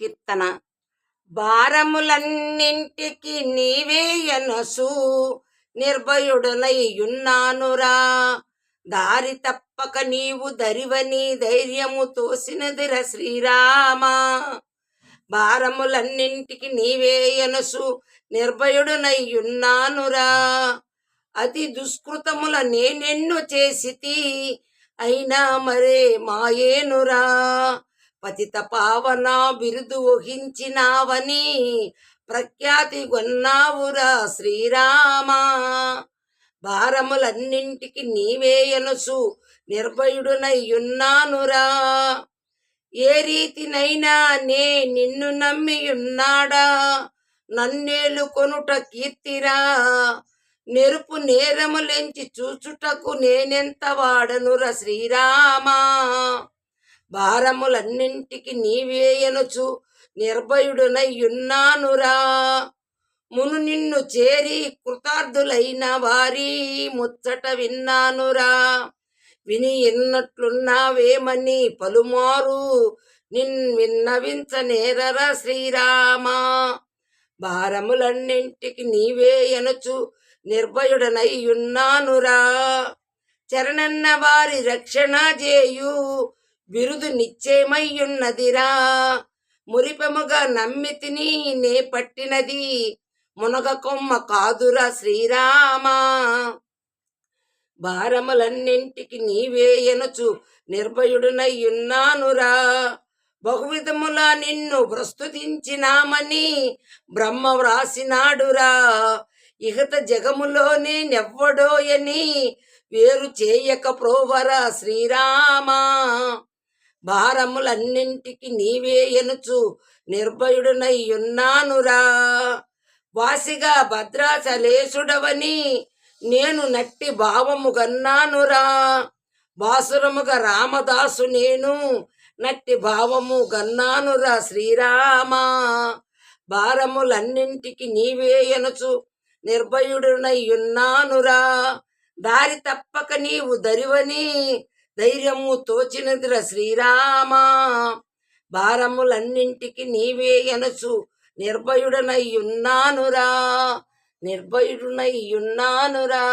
కీర్తన. భారములన్నింటికి నీవేయనసు ఎనసు దారి తప్పక నీవు దరివని ధైర్యము తోసినదిర శ్రీరామ. భారములన్నింటికి నీవేయనసు నిర్భయుడునయ్యున్నానురా అతి దుష్కృతముల నేనెన్ను చేసితి అయినా మరే మాయేనురా. పతిత పావన బిరుదు వహించినావని ప్రఖ్యాతి గొన్నావురా శ్రీరామా. భారములన్నింటికి నీవేయనుసు నిర్భయుడునయ్యున్నానురా. ఏ రీతినైనా నే నిన్ను నమ్మియున్నాడా? నన్నేలు కొనుట కీర్తిరా? నెరుపు నేరములెంచి చూచుటకు నేనెంత వాడనురా శ్రీరామా? భారములన్నింటికి నీవేయనుచు నిర్భయుడునై ఉన్నానురా. మును నిన్ను చేరి కృతార్థులైన వారి ముచ్చట విన్నానురా. విని ఎన్నట్లున్నావేమని పలుమారు నిన్ విన్నవించనేరరా శ్రీరామా. భారములన్నింటికి నీవే ఎనుచు నిర్భయుడనై ఉన్నానురా. చరణన్న వారి రక్షణ చేయు బిరుదు నిశ్చయమయ్యున్నదిరా. మురిపెముగా నమ్మితిని నే పట్టినది. మునగ కొమ్మ కాదురా శ్రీరామా. భారములన్నింటికి నీవే ఎనుచు నిర్భయుడునయ్యున్నానురా. బహువిధములా నిన్ను ప్రస్తుతించినామని బ్రహ్మ వ్రాసినాడురా ఇహత జగములోనే నెవ్వడోయని వేరు చేయక ప్రోవరా శ్రీరామా. భారములన్నింటికి నీవే ఎనుచు నిర్భయుడునై ఉన్నానురా. వాసిగా భద్రాచలేశుడవని నేను నట్టి భావము గన్నానురా. బాసురముగా రామదాసు నేను నట్టి భావము గన్నానురా శ్రీరామా. భారములన్నింటికి నీవే ఎనుచు నిర్భయుడునై ఉన్నానురా. దారి తప్పక నీవు దరివని ధైర్యము తోచినదిర శ్రీరామా. భారములన్నింటికి నీవే ఎనసు నిర్భయుడనయ్యున్నానురా నిర్భయుడునయ్యున్నానురా